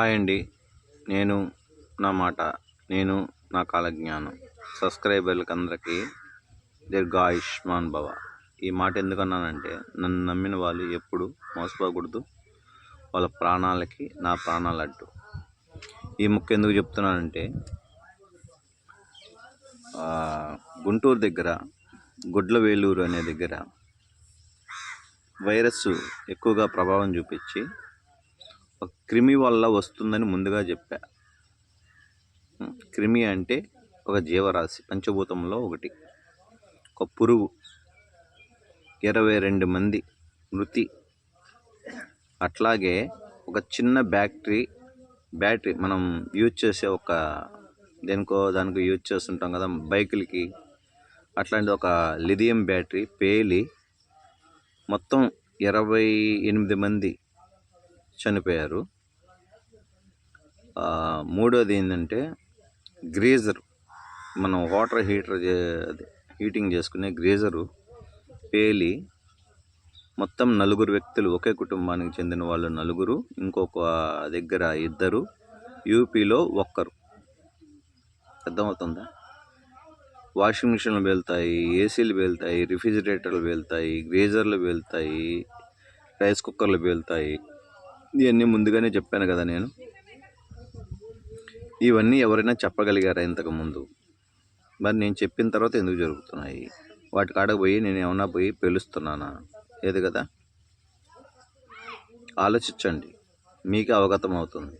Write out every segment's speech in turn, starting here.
Hi అండి. నేను నా మాట నేను నా కాలజ్ఞానం. సబ్స్క్రైబర్లకి అందరికీ దీర్ఘాయుష్మాన్ భవ. ఈ మాట ఎందుకన్నానంటే నన్ను నమ్మిన వాళ్ళు ఎప్పుడు మోసపోకూడదు. వాళ్ళ ప్రాణాలకి నా ప్రాణాలు అడ్డు ఈ ముఖ్య ఎందుకు చెప్తున్నానంటే గుంటూరు దగ్గర గుడ్ల వేలూరు అనే దగ్గర వైరస్ ఎక్కువగా ప్రభావం చూపించి క్రిమి వల్ల వస్తుందని ముందుగా చెప్పా. క్రిమి అంటే ఒక జీవరాశి పంచభూతంలో ఒకటి. ఒక పురుగు ఇరవై రెండు మంది మృతి. అట్లాగే ఒక చిన్న బ్యాటరీ బ్యాటరీ మనం యూజ్ చేసే ఒక దేనికో దానికి యూజ్ చేస్తుంటాం కదా బైకులకి. అట్లాంటి ఒక లిథియం బ్యాటరీ పేలి. మొత్తం ఇరవై ఎనిమిది మంది చనిపోయారు. మూడోది ఏంటంటే గ్రీజర్ మనం వాటర్ హీటర్ హీటింగ్ చేసుకునే గ్రీజరు పేలి మొత్తం నలుగురు వ్యక్తులు ఒకే కుటుంబానికి చెందిన వాళ్ళు నలుగురు ఇంకొక దగ్గర ఇద్దరు యూపీలో ఒక్కరు. అర్థమవుతుందా? వాషింగ్ మిషన్లు వెళ్తాయి ఏసీలు వెళ్తాయి రిఫ్రిజిరేటర్లు వెళ్తాయి గ్రేజర్లు వెళ్తాయి రైస్ కుక్కర్లు వెళ్తాయి ఇవన్నీ ముందుగానే చెప్పాను కదా నేను. ఇవన్నీ ఎవరైనా చెప్పగలిగారా ఇంతకు ముందు? మరి నేను చెప్పిన తర్వాత ఎందుకు జరుగుతున్నాయి? వాటి కాడకు పోయి నేను ఏమన్నా పోయి పిలుస్తున్నానా? లేదు కదా? ఆలోచించండి. మీకే అవగతం అవుతుంది.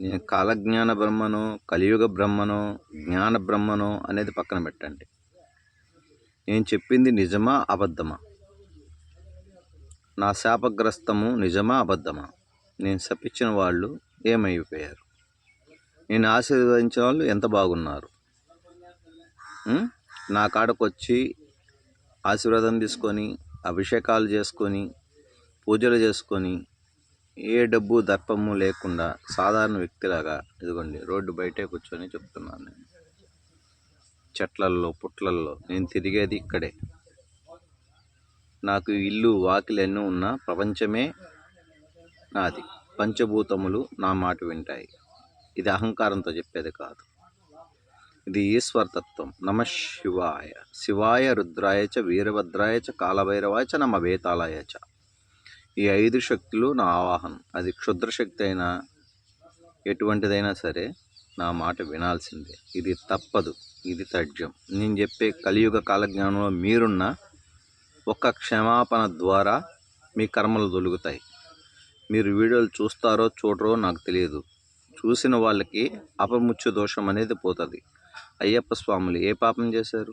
నేను కాలజ్ఞాన బ్రహ్మను కలియుగ బ్రహ్మను జ్ఞాన బ్రహ్మను అనేది పక్కన పెట్టండి. నేను చెప్పింది నిజమా అబద్ధమా? నా శాపగ్రస్తము నిజమా అబద్ధమా? నేను శపించిన వాళ్ళు ఏమైపోయారు? నేను ఆశీర్వదించిన వాళ్ళు ఎంత బాగున్నారు? నా కాడకు వచ్చి ఆశీర్వాదం తీసుకొని అభిషేకాలు చేసుకొని పూజలు చేసుకొని ఏ డబ్బు దర్పము లేకుండా సాధారణ వ్యక్తిలాగా ఇదిగోండి రోడ్డు బయటే కూర్చొని చెప్తున్నాను నేను. చెట్లల్లో పుట్లల్లో నేను తిరిగేది ఇక్కడే. నాకు ఇల్లు వాకిలు ఉన్న ఉన్నా ప్రపంచమే నాది. పంచభూతములు నా మాట వింటాయి. ఇది అహంకారంతో చెప్పేది కాదు. ఇది ఈశ్వరతత్వం. నమ శివాయ. శివాయ రుద్రాయ చ వీరభద్రాయ చ కాలభైరవాయ చ నమ వేతాళాయ చ. ఈ ఐదు శక్తులు నా ఆవాహనం. అది క్షుద్రశక్తి అయినా ఎటువంటిదైనా సరే నా మాట వినాల్సిందే. ఇది తప్పదు. ఇది తథ్యం నేను చెప్పే కలియుగ కాలజ్ఞానంలో మీరున్న ఒక్క క్షమాపణ ద్వారా మీ కర్మలు దొలుగుతాయి మీరు వీడియోలు చూస్తారో చూడరో నాకు తెలియదు. చూసిన వాళ్ళకి అపముచ్చు దోషం అనేది పోతుంది. అయ్యప్ప స్వాములు ఏ పాపం చేశారు?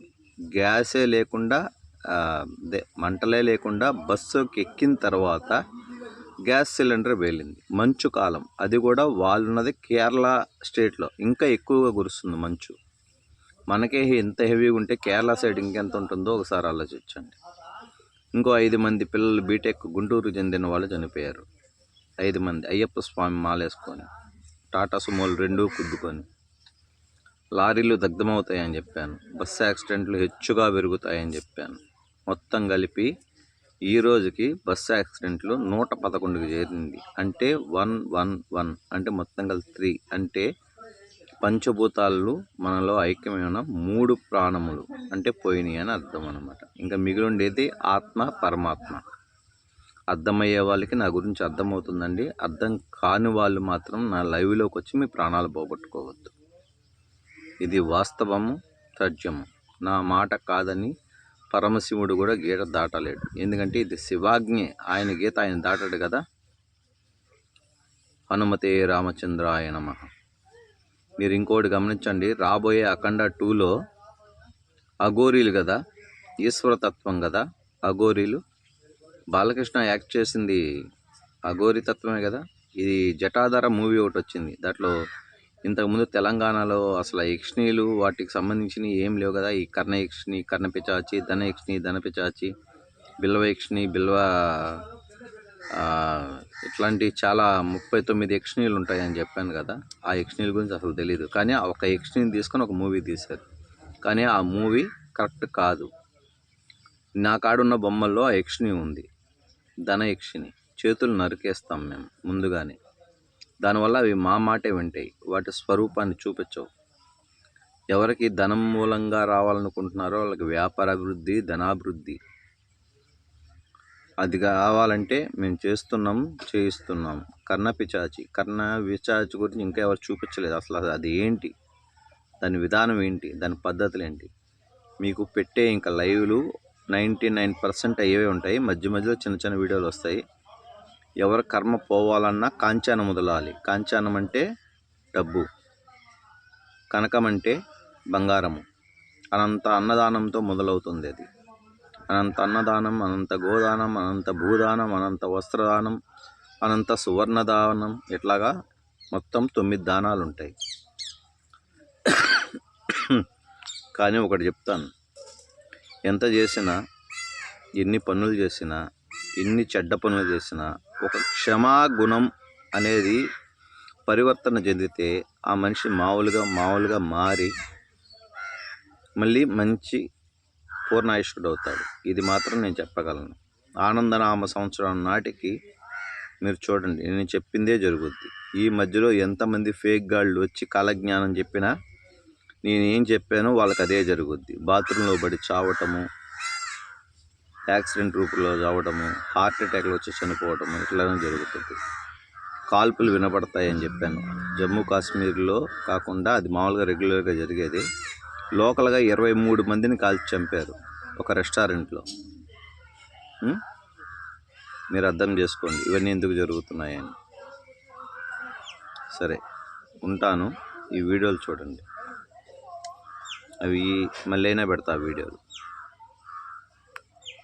గ్యాసే లేకుండా మంటలే లేకుండా బస్సుకి ఎక్కిన తర్వాత గ్యాస్ సిలిండర్ వేలింది. మంచు కాలం. అది కూడా వాళ్ళున్నది కేరళ స్టేట్లో. ఇంకా ఎక్కువగా కురుస్తుంది మంచు. మనకే ఎంత హెవీగా ఉంటే కేరళ సైడ్ ఇంకెంత ఉంటుందో ఒకసారి ఆలోచించండి. ఇంకో ఐదు మంది పిల్లలు బీటెక్ గుంటూరు చెందిన వాళ్ళు చనిపోయారు. ఐదు మంది అయ్యప్ప స్వామి మాలేసుకొని టాటా సుమోలు రెండూ కుద్దుకొని లారీలు దగ్ధమవుతాయని చెప్పాను. బస్సు యాక్సిడెంట్లు హెచ్చుగా పెరుగుతాయని చెప్పాను. మొత్తం కలిపి ఈ రోజుకి బస్సు యాక్సిడెంట్లు నూట పదకొండుకి చేరింది. అంటే వన్ వన్ వన్ అంటే మొత్తం కలిసి త్రీ అంటే పంచభూతాలు మనలో ఐక్యమైన మూడు ప్రాణములు అంటే పోయినాయి అని అర్థం అనమాట ఇంకా మిగిలిండేది ఆత్మ పరమాత్మ. అర్థమయ్యే వాళ్ళకి నా గురించి అర్థమవుతుందండి. అర్థం కాని వాళ్ళు మాత్రం నా లైవ్లోకి వచ్చి మీ ప్రాణాలు పోగొట్టుకోవద్దు. ఇది వాస్తవము సత్యము. నా మాట కాదని పరమశివుడు కూడా గీత దాటలేడు. ఎందుకంటే ఇది శివాజ్ఞే. ఆయన గీత ఆయన దాటాడు కదా. హనుమతే రామచంద్రాయ నమ. మీరు ఇంకోటి గమనించండి రాబోయే అఖండ టూలో అఘోరీలు కదా ఈశ్వరతత్వం కదా అఘోరీలు. బాలకృష్ణ యాక్ట్ చేసింది అఘోరి తత్వమే కదా. ఇది జటాధార మూవీ ఒకటి వచ్చింది. దాంట్లో ఇంతకుముందు తెలంగాణలో అసలు యక్షిణీలు వాటికి సంబంధించినవి ఏం లేవు కదా. ఈ కర్ణ యక్షిణి కర్ణ పిచాచి ధన యక్షిణి ధన పిచాచి బిల్వ యక్షిణి బిల్వ ఇట్లాంటి చాలా ముప్పై తొమ్మిది యక్షిణీలు ఉంటాయని చెప్పాను కదా ఆ యక్షిణీల గురించి అసలు తెలియదు కానీ ఆ ఒక యక్షిణిని తీసుకొని ఒక మూవీ తీశారు. కానీ ఆ మూవీ కరెక్ట్ కాదు. నా కాడున్న బొమ్మల్లో ఆ యక్షిణి ఉంది. ధన యక్షిణి చేతులు నరికేస్తాం మేము ముందుగానే. దానివల్ల అవి మా మాటే వింటాయి. వాటి స్వరూపాన్ని చూపించవు. ఎవరికి ధనం మూలంగా రావాలనుకుంటున్నారో వాళ్ళకి వ్యాపార అభివృద్ధి ధనాభివృద్ధి అది కావాలంటే మేము చేస్తున్నాం చేయిస్తున్నాం. కర్ణ పిచాచి కర్ణ పిచాచి గురించి ఇంకా ఎవరు చూపించలేదు. అసలు అది- అది ఏంటి? దాని విధానం ఏంటి? దాని పద్ధతులు ఏంటి? మీకు పెట్టే ఇంకా లైవ్లు నైంటీ నైన్ పర్సెంట్ అయ్యే ఉంటాయి. మధ్య మధ్యలో చిన్న చిన్న వీడియోలు వస్తాయి. ఎవరు కర్మ పోవాలన్నా కాంచానం మొదలాలి కాంచానం అంటే డబ్బు. కనకం అంటే బంగారము. అనంత అన్నదానంతో మొదలవుతుంది అది. అనంత అన్నదానం అనంత గోదానం అనంత భూదానం అనంత వస్త్రదానం అనంత సువర్ణదానం ఇట్లాగా మొత్తం తొమ్మిది దానాలు ఉంటాయి కానీ ఒకటి చెప్తాను. ఎంత చేసినా ఎన్ని పనులు చేసినా ఎన్ని చెడ్డ పనులు చేసినా ఒక క్షమాగుణం అనేది పరివర్తన చెందితే ఆ మనిషి మామూలుగా మామూలుగా మారి మళ్ళీ మంచి పూర్ణాయుష్కుడు అవుతాడు ఇది మాత్రం నేను చెప్పగలను. ఆనందనామ సంవత్సరం నాటికి మీరు చూడండి నేను చెప్పిందే జరుగుద్ది. ఈ మధ్యలో ఎంతమంది ఫేక్ గాళ్ళు వచ్చి కాలజ్ఞానం చెప్పినా నేను ఏం చెప్పానో వాళ్ళకి అదే జరుగుద్ది. బాత్రూంలో పడి చావటము యాక్సిడెంట్ రూపంలో చావటము హార్ట్ అటాక్లు వచ్చి చనిపోవటము ఇట్లానే జరుగుతుంది. కాల్పులు వినపడతాయని చెప్పాను. జమ్మూ కాశ్మీర్లో కాకుండా అది మామూలుగా రెగ్యులర్గా జరిగేది లోకల్గా ఇరవై మూడు మందిని కాల్చి చంపారు ఒక రెస్టారెంట్లో. మీరు అర్థం చేసుకోండి ఇవన్నీ ఎందుకు జరుగుతున్నాయని. సరే ఉంటాను. ఈ వీడియోలు చూడండి. అవి మళ్ళీ అయినా పెడతా వీడియోలు.